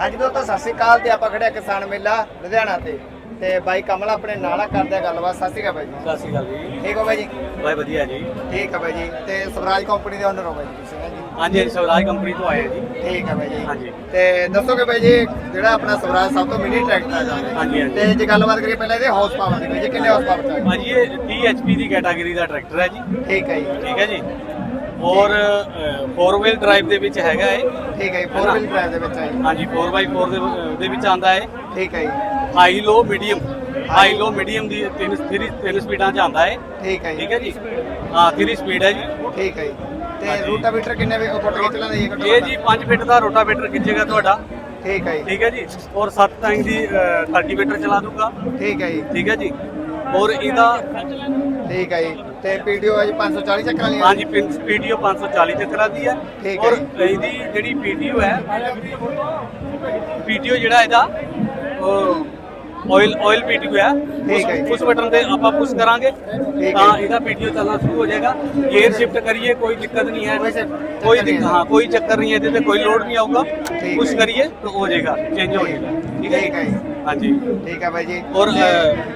ਹਾਂਜੀ ਦੋਸਤੋ ਸਤਿ ਸ਼੍ਰੀ ਅਕਾਲ ਤੇ ਆਪਾਂ ਖੜਿਆ ਕਿਸਾਨ ਮੇਲਾ ਲੁਧਿਆਣਾ ਤੇ। ਤੇ ਬਾਈ ਕਮਲ ਆਪਣੇ ਨਾਲ ਆ ਕਰਦੇ ਆ ਗੱਲਬਾਤ। ਸਤਿ ਸ਼੍ਰੀ ਅਕਾਲ ਬਾਈ ਜੀ। ਸਤਿ ਸ਼੍ਰੀ ਅਕਾਲ ਜੀ। ਠੀਕ ਹੋ ਬਾਈ ਜੀ? ਬਾਈ ਵਧੀਆ ਜੀ। ਠੀਕ ਹੈ ਬਾਈ ਜੀ। ਤੇ ਸਵਰਾਜ ਕੰਪਨੀ ਦੇ ਓਨਰ ਹੋ ਬਾਈ ਜੀ ਤੁਸੀਂ ਹੈਂ ਜੀ? ਹਾਂਜੀ ਹਾਂਜੀ ਸਵਰਾਜ ਕੰਪਨੀ ਤੋਂ ਆਏ ਜੀ। ਠੀਕ ਹੈ ਬਾਈ ਜੀ। ਹਾਂਜੀ। ਤੇ ਦੱਸੋਗੇ ਬਾਈ ਜੀ ਜਿਹੜਾ ਆਪਣਾ ਸਵਰਾਜ ਸਭ ਤੋਂ ਮਿਨੀ ਟਰੈਕਟਰ ਹੈ। ਹਾਂਜੀ, ਹਾਂਜੀ। ਤੇ ਜੇ ਗੱਲਬਾਤ ਕਰੀਏ ਪਹਿਲਾਂ ਇਹਦੇ ਹਾਊਸ ਪਾਵਰ ਦੀ ਬਾਈ ਜੀ ਕਿੰਨੇ ਹਾਊਸ ਪਾਵਰ ਦਾ ਭਾਜੀ ਇਹ 30 HP ਦੀ ਕੈਟਾਗਰੀ ਦਾ ਟਰੈਕਟਰ ਹੈ ਜੀ। ਠੀਕ ਹੈ ਜੀ। ਠੀਕ ਹੈ ਜੀ। ਔਰ 4 ਵੀਲ ਡਰਾਈਵ ਦੇ ਵਿੱਚ ਹੈਗਾ ਇਹ ਠੀਕ ਹੈ ਜੀ 4 ਵੀਲ ਡਰਾਈਵ ਦੇ ਵਿੱਚ ਹੈ ਜੀ ਹਾਂਜੀ 4x4 ਦੇ ਦੇ ਵਿੱਚ ਆਂਦਾ ਹੈ ਠੀਕ ਹੈ ਜੀ high low medium high low medium ਦੀ ਤਿੰਨ ਤਿੰਨ ਤਿੰਨ ਸਪੀਡਾਂ ਚ ਆਂਦਾ ਹੈ ਠੀਕ ਹੈ ਜੀ ਠੀਕ ਹੈ ਜੀ ਹਾਂ 3 ਸਪੀਡ ਹੈ ਜੀ ਠੀਕ ਹੈ ਜੀ ਤੇ। ਰੂਟਾਵੀਟਰ ਕਿੰਨੇ ਵੇ ਫੁੱਟ ਕੇ ਚੱਲਦਾ ਜੀ ਘੱਟੋ ਇਹ? ਜੀ 5 ਫਿੱਟ ਦਾ ਰੋਟਾਵੇਟਰ ਖਿੱਚੇਗਾ ਤੁਹਾਡਾ ਠੀਕ ਹੈ ਜੀ ਠੀਕ ਹੈ ਜੀ ਔਰ 7 ਟਾਈਮ ਦੀ ਕਲਟੀਵੇਟਰ ਚਲਾ ਦੂਗਾ ਠੀਕ ਹੈ ਜੀ ਠੀਕ ਹੈ ਜੀ ਔਰ ਇਹਦਾ ਠੀਕ ਹੈ ਜੀ ਤੇ ਪੀਡੀਓ ਹੈ ਜੀ 540 ਚੱਕਰਾਂ ਲਈ ਹਾਂਜੀ ਪੀਡੀਓ 540 ਚੱਕਰਾਂ ਦੀ ਹੈ ਠੀਕ ਹੈ ਔਰ ਇਹਦੀ ਜਿਹੜੀ ਪੀਡੀਓ ਹੈ ਪੀਡੀਓ ਜਿਹੜਾ ਇਹਦਾ ਆਇਲ ਆਇਲ ਪੀਡੀਓ ਹੈ ਠੀਕ ਹੈ। ਉਸ ਬਟਨ ਤੇ ਆਪਾਂ ਪੁਸ਼ ਕਰਾਂਗੇ ਤਾਂ ਇਹਦਾ ਪੀਡੀਓ ਚੱਲਣਾ ਸ਼ੁਰੂ ਹੋ ਜਾਏਗਾ। ਗੇਅਰ ਸ਼ਿਫਟ ਕਰੀਏ ਕੋਈ ਦਿੱਕਤ ਨਹੀਂ ਹੈ। ਕੋਈ ਦਿੱਕਤ ਹੈ। ਕੋਈ ਚੱਕਰ ਨਹੀਂ ਹੈ ਇਹਦੇ ਤੇ ਕੋਈ ਲੋਡ ਨਹੀਂ ਆਊਗਾ। ਪੁਸ਼। ਕਰੀਏ ਤਾਂ ਹੋ ਜਾਏਗਾ ਚੇਂਜ ਹੋ ਜਾਏਗਾ। ਠੀਕ ਹੈ ਠੀਕ ਹੈ ਜੀ। ਹਾਂਜੀ। ਠੀਕ ਹੈ ਬਾਈ ਜੀ। ਔਰ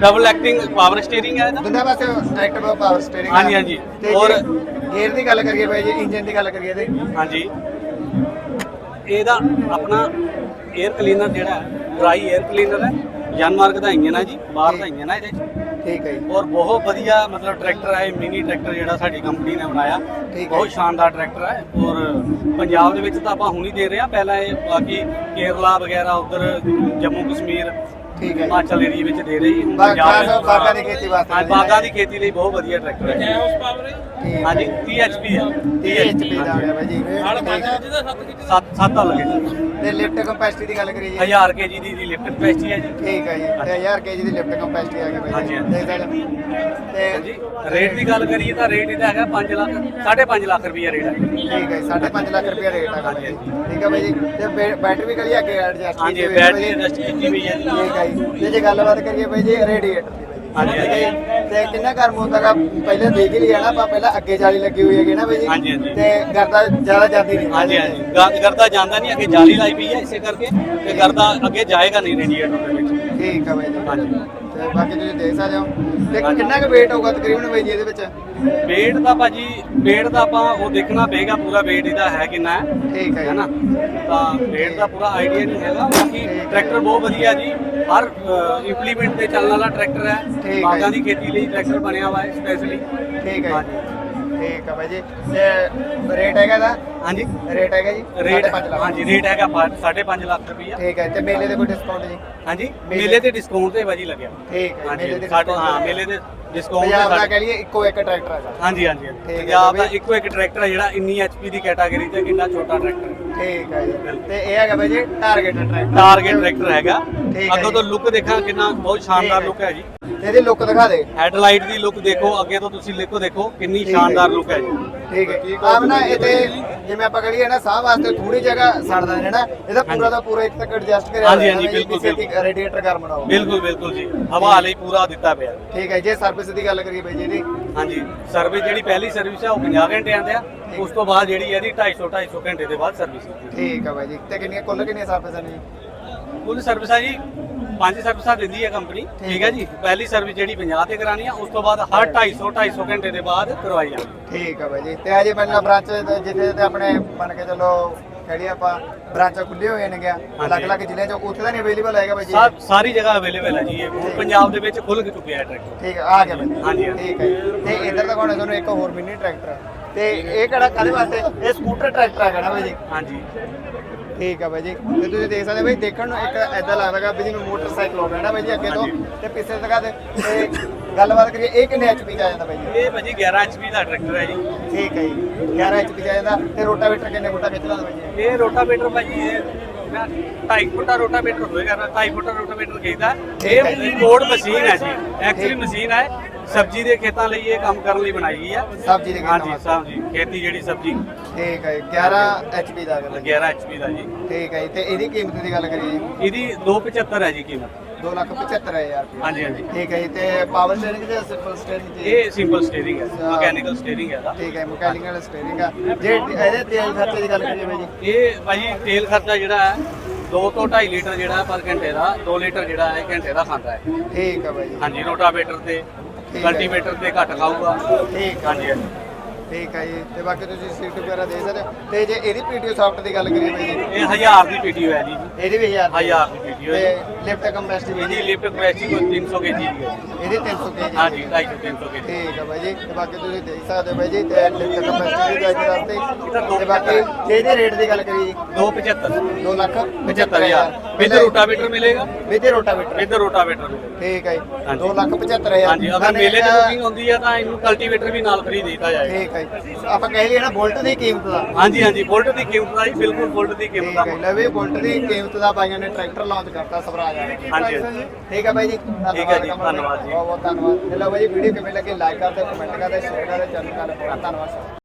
ਡਬਲ ਐਕਟਿੰਗ ਪਾਵਰ ਸਟੀਅਰਿੰਗ ਹੈ ਇਹਦਾ? ਦੁਨੀਆ ਪਾਸੇ ਐਕਟਿਵ ਪਾਵਰ ਸਟੀਅਰਿੰਗ ਹਾਂਜੀ, ਹਾਂਜੀ। ਔਰ- ਗੇਅਰ ਦੀ ਗੱਲ ਕਰੀਏ ਬਾਈ ਜੀ ਇੰਜਨ ਦੀ ਗੱਲ ਕਰੀਏ ਤੇ। ਹਾਂਜੀ। ਇਹਦਾ ਆਪਣਾ 에ਅਰ ਕਲੀਨਰ ਜਿਹੜਾ ਹੈ ਡਰਾਈ 에ਅਰ ਕਲੀਨਰ ਹੈ ਯਾਨਮਾਰਕ ਦਾ ਇੰਜਨ ਹੈ ਜੀ ਬਾਹਰ ਦਾ ਇੰਜਨ ਹੈ ਇਹਦੇ 'ਚ। ਠੀਕ ਹੈ ਜੀ। ਔਰ ਬਹੁਤ ਵਧੀਆ ਮਤਲਬ ਟਰੈਕਟਰ ਹੈ ਮਿਨੀ ਟਰੈਕਟਰ ਜਿਹੜਾ ਸਾਡੀ ਕੰਪਨੀ ਨੇ ਬਣਾਇਆ। ਬਹੁਤ ਸ਼ਾਨਦਾਰ ਟਰੈਕਟਰ ਹੈ ਔਰ ਪੰਜਾਬ ਦੇ ਵਿੱਚ ਤਾਂ ਆਪਾਂ ਹੁਣ ਹੀ ਦੇ ਰਹੇ ਹਾਂ। ਪਹਿਲਾਂ ਇਹ ਬਾਕੀ ਕੇਰਲਾ ਵਗੈਰਾ ਉਧਰ ਜੰਮੂ ਕਸ਼ਮੀਰ ਠੀਕ ਹੈ ਜੀ। ਹਿਮਾਚਲ ਏਰੀਆ ਵਿੱਚ ਦੇ ਰਹੇ ਜੀ ਹੁਣ ਬਾਗ- ਪੰਜਾਬ ਵਿੱਚ- ਖਾਸ ਬਾਗਾਂ ਦੀ ਖੇਤੀ ਵਾਸਤੇ ਹਾਂ, ਬਾਗਾਂ ਦੀ ਖੇਤੀ ਲਈ ਬਹੁਤ ਵਧੀਆ ਟਰੈਕਟਰ ਹੈ। ਠੀਕ ਹੈ। ਹਾਂਜੀ 30 HP ਹੈ 30 HP ਦਾ ਹੋਇਆ ਬਾਈ ਜੀ। ਸੱਤ ਸੱਤ ਆ ਲੱਗੇ ਤੇ ਲਿਫਟ ਕੰਪੈਸਿਟੀ ਦੀ ਗੱਲ ਕਰੀਏ ਜੀ। 1000 ਕੇਜੀ ਦੀ ਦੀ ਲਿਫਟ ਕਪੈਸਿਟੀ ਹੈ ਜੀ। ਠੀਕ ਹੈ ਜੀ। ਤੇ 1000 ਕੇਜੀ ਦੀ ਲਿਫਟ ਕੰਪੈਸਿਟੀ ਆ ਗਈ ਬਾਈ ਹਾਂਜੀ, ਜੀ। ਹਾਂਜੀ। ਦੇਖ ਸਕਦੇ ਤੇ ਹਾਂਜੀ ਰੇਟ ਦੀ ਗੱਲ ਕਰੀਏ ਤਾਂ ਰੇਟ ਇਹਦਾ ਹੈਗਾ 5 ਲੱਖ 5.5 ਲੱਖ ਰੁਪਈਆ ਰੇਟ ਹੈ। ਠੀਕ ਹੈ ਜੀ, ਸਾਢੇ ਪੰਜ ਲੱਖ ਰੁਪਏ ਰੇਟ ਹੈ ਹਾਂਜੀ, ਠੀਕ ਹੈ ਬਾਈ ਜੀ। ਤੇ ਬੈ- ਬੈਟਰੀ ਵੀ ਕਰੀ ਅੱਗੇ ਐਡਜਸਟ ਹਾਂਜੀ ਬੈਟਰੀ ਐਡਜਸਟ ਕੀਤੀ ਹੋਈ ਹੈ ਜੀ। ਠੀਕ ਹੈ ਜੀ। ਤੇ ਜੇ ਗੱਲਬਾਤ ਕਰੀਏ ਬਾਈ ਜੀ ਰੇਡੀਏਟਰ ਦੀ ਬਾਈ ਜੀ। ਹਾਂਜੀ, ਠੀਕ ਹੈ ਜੀ। ਤੇ ਕਿੰਨਾ ਗਰਮ ਹੁੰਦਾ ਗਾ ਪਹਿਲਾਂ ਦੇਖ ਹੀ ਲਿਆ ਨਾ ਆਪਾਂ ਪਹਿਲਾਂ ਅੱਗੇ ਜਾਲੀ ਲੱਗੀ ਹੋਈ ਹੈਗੀ ਨਾ ਬਾਈ ਜੀ। ਹਾਂਜੀ, ਹਾਂਜੀ। ਤੇ ਗਰਦਾ ਜ਼ਿਆਦਾ ਜਾਂਦੀ ਨਹੀਂ। ਹਾਂਜੀ ਹਾਂਜੀ। ਗਾਦ ਕਰਦਾ ਜਾਂਦਾ ਨਹੀਂ ਅੱਗੇ ਜਾਲੀ ਲਾਈ ਪਈ ਹੈ ਇਸੇ ਕਰਕੇ। ਤੇ ਕਰਦਾ ਅੱਗੇ ਜਾਏਗਾ ਨਹੀਂ ਰੇਡੀਏਟਰ ਦੇ ਵਿੱਚ। ਠੀਕ ਹੈ ਬਾਈ ਜੀ। ਹਾਂਜੀ। ਤੇ ਬਾਕੀ ਤੁਸੀਂ ਦੇਖ ਸਕਦੇ ਹੋ। ਤੇ। ਕਿੰਨਾ ਕੁ weight ਹੋਊਗਾ ਤਕਰੀਬਨ ਬਾਈ ਜੀ ਇਹਦੇ ਵਿੱਚ? weight ਦਾ ਭਾਜੀ weight ਦਾ ਆਪਾਂ ਉਹ ਦੇਖਣਾ ਪਏਗਾ ਪੂਰਾ weight ਇਹਦਾ ਹੈ ਕਿੰਨਾ ਹੈ ਠੀਕ ਹੈ ਹੈ ਨਾ ਤਾਂ weight ਦਾ ਪੂਰਾ ਆਈਡੀਆ ਨਹੀਂ ਹੈਗਾ। ਬਾਕੀ ਟਰੈਕਟਰ ਬਹੁਤ ਵਧੀਆ ਜੀ। ਹਰ ਇੰਪਲੀਮੈਂਟ ਤੇ ਚੱਲਣ ਵਾਲਾ ਟਰੈਕਟਰ ਹੈ। ਠੀਕ ਹੈ ਬਾਗਾਂ। ਦੀ ਖੇਤੀ ਲਈ ਟਰੈਕਟਰ ਬਣਿਆ ਹੋਇਆ ਹੈ ਸਪੈਸ਼ਲੀ ਠੀਕ ਹੈ। ਜੀ। ਠੀਕ ਹੈ ਬਾਈ ਜੀ। ਤੇ ਰੇਟ ਹੈਗਾ ਦਾ ਹਾਂਜੀ। ਰੇਟ ਹੈਗਾ ਜੀ? ਰੇਟ 5.5 ਲੱਖ। ਹਾਂਜੀ ਰੇਟ ਹੈਗਾ 5.5 ਲੱਖ ਰੁਪਈਆ। ਠੀਕ ਹੈ ਤੇ ਮੇਲੇ ਦੇ ਕੋਈ ਡਿਸਕਾਊਂਟ ਜੀ? ਹਾਂਜੀ ਮੇਲੇ- ਮੇਲੇ ਤੇ ਡਿਸਕਾਊਂਟ ਤੇ ਬਾਜੀ ਲੱਗਿਆ। ਠੀਕ ਹੈ ਮੇਲੇ ਹਾਂਜੀ ਦੇ ਸਾਡੇ discount ਹਾਂ ਮੇਲੇ ਦੇ ਡਿਸਕਾਊਂਟ ਪੰਜਾਬ ਦਾ ਤੇ ਕਹਿ ਲਈਏ ਇੱਕੋ ਇੱਕ ਟਰੈਕਟਰ ਹੈਗਾ। ਹਾਂਜੀ ਹਾਂਜੀ ਹਾਂਜੀ। ਠੀਕ ਹੈ ਪੰਜਾਬ ਦਾ ਬਾਈ। ਇੱਕੋ ਇੱਕ ਟਰੈਕਟਰ ਹੈ ਜਿਹੜਾ ਇੰਨੀ ਐਚਪੀ ਦੀ ਕੈਟਾਗਰੀ ਤੇ ਕਿੰਨਾ ਛੋਟਾ ਟਰੈਕਟਰ ਹੈ। ਠੀਕ ਹੈ ਜੀ। ਤੇ ਇਹ ਹੈਗਾ ਬਾਈ ਜੀ ਟਾਰਗੇਟ ਟਰੈਕਟਰ ਟਾਰਗੇਟ ਟਰੈਕਟਰ ਹੈਗਾ। ਠੀਕ ਹੈ ਅੱਗੋਂ। ਤੋਂ ਲੁੱਕ ਦੇਖਾਂ ਕਿੰਨਾ ਬਹੁਤ ਸ਼ਾਨਦਾਰ। ਲੁੱਕ ਹੈ ਜੀ। ਇਹਦੀ ਲੁੱਕ ਦਿਖਾ ਦੇ। ਹੈਡਲਾਈਟ ਦੀ ਲੁੱਕ ਦੇਖੋ ਅੱਗੇ ਤੋਂ ਤੁਸੀਂ ਲਿਖੋ ਦੇਖੋ ਕਿੰਨੀ ਸ਼ਾਨਦਾਰ। ਲੁੱਕ ਹੈ ਜੀ। ਠੀਕ ਹੈ। ਆਪ ਨਾ ਇਹਦੇ ਜਿਵੇਂ ਆਪਾਂ ਕਹੀਏ ਨਾ ਸਾਹ ਵਾਸਤੇ ਥੋੜੀ ਜਗ੍ਹਾ ਨੇ ਨਾ ਇਹਦਾ ਪੂਰਾ ਦਾ ਪੂਰਾ ਇੱਕ ਤੱਕ ਐਡਜਸਟ ਕਰਿਆ ਹਾਂਜੀ, ਹਾਂਜੀ, ਬਿਲਕੁਲ, ਦੀ ਰੇਡੀਏਟਰ ਗਰਮ ਨਾ ਹੋਵੇ। ਬਿਲਕੁਲ ਬਿਲਕੁਲ ਜੀ। ਹਵਾ ਲਈ ਪੂਰਾ ਦਿੱਤਾ ਪਿਆ। ਠੀਕ ਹੈ ਜੇ ਸਰਵਿਸ ਦੀ ਗੱਲ ਕਰੀਏ ਬਾਈ ਜੀ ਹਾਂਜੀ ਸਰਵਿਸ ਜਿਹੜੀ ਪਹਿਲੀ ਸਰਵਿਸ ਹੈ ਉਹ 50 ਘੰਟਿਆਂ ਦੀ ਆ। ਉਸ ਤੋਂ ਬਾਅਦ ਜਿਹੜੀ ਇਹਦੀ 250 250 ਘੰਟੇ ਦੇ ਬਾਅਦ ਸਰਵਿਸ ਹੁੰਦੀ ਠੀਕ ਹੈ ਬਾਈ ਜੀ। ਤੇ ਕਿੰਨੀਆਂ ਕੁੱਲ ਕਿੰਨੀਆਂ ਸਰਵਿਸਾਂ ਨੇ ਜੀ? ਕੁੱਲ ਸਰਵਿਸਾਂ ਜੀ ਪੰਜ ਸਰਵਿਸਾਂ ਦਿੰਦੀ ਹੈ ਕੰਪਨੀ ਠੀਕ ਹੈ ਜੀ? ਪਹਿਲੀ ਸਰਵਿਸ ਜਿਹੜੀ 50 ਤੇ ਕਰਾਣੀ ਆ ਉਸ ਤੋਂ ਬਾਅਦ ਹਰ 250 250 ਘੰਟੇ ਦੇ ਬਾਅਦ ਕਰਵਾਈ ਜਾਂਦੀ ਠੀਕ ਹੈ ਬਾਈ ਜੀ। ਤੇ ਅਜੇ ਪਹਿਲਾਂ ਬ੍ਰਾਂਚ ਜਿੱਥੇ ਤੇ ਆਪਣੇ ਮੰਨ ਕੇ ਚੱਲੋ ਕਿਹੜੀ ਆਪਾਂ ਬ੍ਰਾਂਚਾਂ ਖੁੱਲੇ ਹੋਏ ਨੇ ਗਿਆ ਅਲੱਗ-ਅਲੱਗ ਜ਼ਿਲ੍ਹਿਆਂ ਚ ਉੱਥੇ ਤਾਂ ਨਹੀਂ ਅਵੇਲੇਬਲ ਹੈਗਾ ਬਾਈ ਜੀ? ਸਭ ਸਾਰੀ ਜਗ੍ਹਾ ਅਵੇਲੇਬਲ ਹੈ ਜੀ ਇਹ। ਪੰਜਾਬ ਦੇ ਵਿੱਚ ਖੁੱਲ ਚੁੱਕਿਆ ਹੈ ਟਰੈਕਟਰ। ਠੀਕ ਹੈ ਆ ਗਿਆ ਬਾਈ ਜੀ। ਹਾਂਜੀ। ਠੀਕ ਹੈ। ਤੇ ਇਧਰ ਤਾਂ ਕੋਣ ਤੁਹਾਨੂੰ? ਇੱਕ ਹੋਰ ਮਿੰਨੀ ਟਰੈਕਟਰ ਤੇ ਇਹ ਕਿਹੜਾ ਕਾਹਦੇ ਵਾਸਤੇ? ਇਹ ਸਕੂਟਰ ਟਰੈਕਟਰ ਹੈਗਾ ਨਾ ਬਾਈ ਜੀ? ਹਾਂਜੀ। ਠੀਕ ਆ ਬਾਈ ਜੀ। ਤੇ ਤੁਸੀਂ ਦੇਖ ਸਕਦੇ ਬਾਈ ਦੇਖਣ ਨੂੰ ਇੱਕ ਐਦਾਂ ਲੱਗਦਾਗਾ ਵੀ ਜਿਵੇਂ ਮੋਟਰਸਾਈਕਲ ਹੋ ਗਿਆ ਨਾ ਬਾਈ ਜੀ ਅੱਗੇ ਤੋਂ। ਤੇ ਪਿੱਛੇ ਦਿਖਾ ਦੇ ਤੇ ਗੱਲਬਾਤ ਕਰੀਏ ਇਹ ਕਿੰਨੇ ਐਚਪੀ ਦਾ ਆ ਜਾਂਦਾ ਬਾਈ ਜੀ? ਇਹ ਭਾਜੀ 11 HP ਦਾ ਟਰੈਕਟਰ ਹੈ ਜੀ। ਠੀਕ ਹੈ ਜੀ 11 ਐਚਪੀ ਦਾ ਆ ਜਾਂਦਾ। ਤੇ ਰੋਟਾਵੇਟਰ ਕਿੰਨੇ ਫੁੱਟਾ ਖਿੱਚ ਲੈਂਦਾ ਬਾਈ ਜੀ? ਇਹ ਰੋਟਾਵੇਟਰ ਭਾਜੀ ਇਹ 2.5 ਫੁੱਟਾ ਰੋਟਾਵੇਟਰ ਹੋਏਗਾ ਨਾ 2.5 ਫੁੱਟਾ ਰੋਟਾਵੇਟਰ ਕਹਿੰਦਾ। ਇਹ ਕੋਡ ਮਸ਼ੀਨ ਹੈ ਜੀ। ਐਕਚੁਅਲੀ। ਮਸ਼ੀਨ ਹੈ। ਸਬਜ਼ੀ ਦੇ ਖੇਤਾਂ ਲਈ ਇਹ ਕੰਮ ਕਰਨ ਲਈ ਬਣਾਈ ਗਈ ਹੈ। ਸਬਜ਼ੀ ਦੇ ਖੇਤਾਂ ਹਾਂਜੀ। ਸਬਜ਼ੀ ਖੇਤੀ ਜਿਹੜੀ ਸਬਜ਼ੀ। ਠੀਕ ਹੈ ਜੀ, 11 ਐਚਪੀ ਦਾ ਆ ਗਿਆ ਬਾਈ ਜੀ। 11 HP ਦਾ ਜੀ। ਠੀਕ ਹੈ ਤੇ ਇਹਦੀ ਕੀਮਤ ਦੀ ਗੱਲ ਕਰੀਏ ਜੀ। ਇਹਦੀ 275 ਹੈ ਜੀ ਕੀਮਤ। 275000 ਰੁਪਏ। ਹਾਂਜੀ ਹਾਂਜੀ। ਠੀਕ ਹੈ ਜੀ ਤੇ ਪਾਵਰ ਸਟੀਅਰਿੰਗ ਜਾਂ ਸਿੰਪਲ ਸਟੀਅਰਿੰਗ ਜੀ। ਇਹ ਸਿੰਪਲ ਸਟੀਅਰਿੰਗ ਹੈ ਮਕੈਨੀਕਲ ਸਟੀਅਰਿੰਗ ਹੈ ਇਹਦਾ। ਠੀਕ ਹੈ ਮਕੈਨੀਕਲ ਸਟੀਅਰਿੰਗ ਆ। ਜੇ ਇਹਦੇ ਤੇਲ ਖਰਚੇ ਦੀ ਗੱਲ ਕਰੀਏ ਬਾਈ ਜੀ। ਇਹ ਭਾਜੀ ਤੇਲ ਖਰਚਾ ਜਿਹੜਾ ਹੈ 2 ਤੋਂ 2.5 ਲੀਟਰ ਜਿਹੜਾ ਪਰ ਘੰਟੇ ਦਾ 2 ਲੀਟਰ ਜਿਹੜਾ ਹੈ ਘੰਟੇ ਦਾ ਖਾਂਦਾ ਹੈ। ਠੀਕ ਆ ਬਾਈ ਜੀ। ਹਾਂਜੀ ਰੋਟਾਵੇਟਰ ਤੇ ਹੈ। ਕਲਟੀਵੇਟਰ ਤੇ ਘੱਟ ਖਾਊਗਾ। ਠੀਕ ਹਾਂਜੀ ਹਾਂਜੀ। ਠੀਕ ਆ ਜੀ ਤੇ ਬਾਕੀ ਤੁਸੀਂ ਸੀਟ ਵਗੈਰਾ ਦੇ ਸਕਦੇ ਹੋ। ਤੇ ਜੇ ਇਹਦੀ ਪੀਟੀਓ ਸੌਫਟ ਦੀ ਗੱਲ ਕਰੀਏ ਬਾਈ ਜੀ? ਇਹ 1000 ਦੀ ਵੀਡੀਓ ਹੈ ਜੀ। ਇਹਦੀ ਵੀ 1000 1000 ਦੀ ਵੀਡੀਓ ਤੇ ਹੈ ਲਿਫਟ ਕੰਪੈਸਿਟੀ ਇਹਦੀ ਇਹਦੀ ਲਿਫਟ ਕਪੈਸਿਟੀ ਕੋਈ 300 ਕੇਜੀ ਦੀ ਹੈ ਇਹਦੀ 300 ਕੇਜੀ। ਹਾਂਜੀ 250 300 ਕੇਜੀ। ਠੀਕ ਆ ਬਾਈ ਜੀ ਤੇ ਬਾਕੀ ਤੁਸੀਂ ਦੇਖ ਸਕਦੇ ਹੋ ਬਾਈ ਜੀ ਤੇ ਲਿਫਟ ਕੰਪੈਸਿਟੀ ਦੀ ਗੱਲ ਕਰਦੇ ਤੇ ਬਾਕੀ ਜੇ ਇਹਦੇ ਰੇਟ ਦੀ ਗੱਲ ਕਰੀਏ 275 2 ਲੱਖ 75000 ਵਿਦ ਰੋਟਾਵੇਟਰ ਮਿਲੇਗਾ। With rotavator. ਵਿਦ ਰੋਟਾਵੇਟਰ ਮਿਲੇਗਾ। ਠੀਕ ਹੈ ਜੀ। ਹਾਂਜੀ। 2 ਲੱਖ 75000 ਹਾਂਜੀ ਅਗਰ ਮੇਲੇ ਤੇ ਬੁਕਿੰਗ ਹੁੰਦੀ ਹੈ ਤਾਂ ਇਹਨੂੰ ਕਲਟੀਵੇਟਰ ਵੀ ਨਾਲ ਫ੍ਰੀ ਦਿੱਤਾ ਜਾਏਗਾ। ਠੀਕ ਹੈ ਜੀ। ਆਪਾਂ ਕਹਿ ਲਈਏ ਨਾ ਬੁਲਟ ਦੀ ਕੀਮਤ ਦਾ। ਹਾਂਜੀ ਹਾਂਜੀ ਬੁਲਟ ਦੀ ਕੀਮਤ ਦਾ ਜੀ ਬਿਲਕੁਲ ਬੁਲਟ ਦੀ ਕੀਮਤ ਦਾ। ਹੈ ਲਵੇ ਬੁਲਟ ਦੀ ਕੀਮਤ ਦਾ ਬਾਈਆਂ ਨੇ ਟਰੈਕਟਰ ਲਾਂਚ ਕਰਤਾ ਸਵਰਾਜ ਹਾਂਜੀ। ਠੀਕ ਹੈ ਬਾਈ ਜੀ। ਠੀਕ ਹੈ ਜੀ, ਧੰਨਵਾਦ ਜੀ। ਬਹੁਤ ਬਹੁਤ ਧੰਨਵਾਦ। ਲਓ ਬਾਈ ਜੀ ਵੀਡੀਓ ਕਿਵੇਂ ਲੱਗੀ? ਲਾਈਕ ਕਰਦੇ ਕਮੈਂਟ ਕਰਦੇ ਸ਼ੇਅਰ ਕਰਦੇ ਚੈਨਲ ਕਰਦੇ ਧੰਨਵਾਦ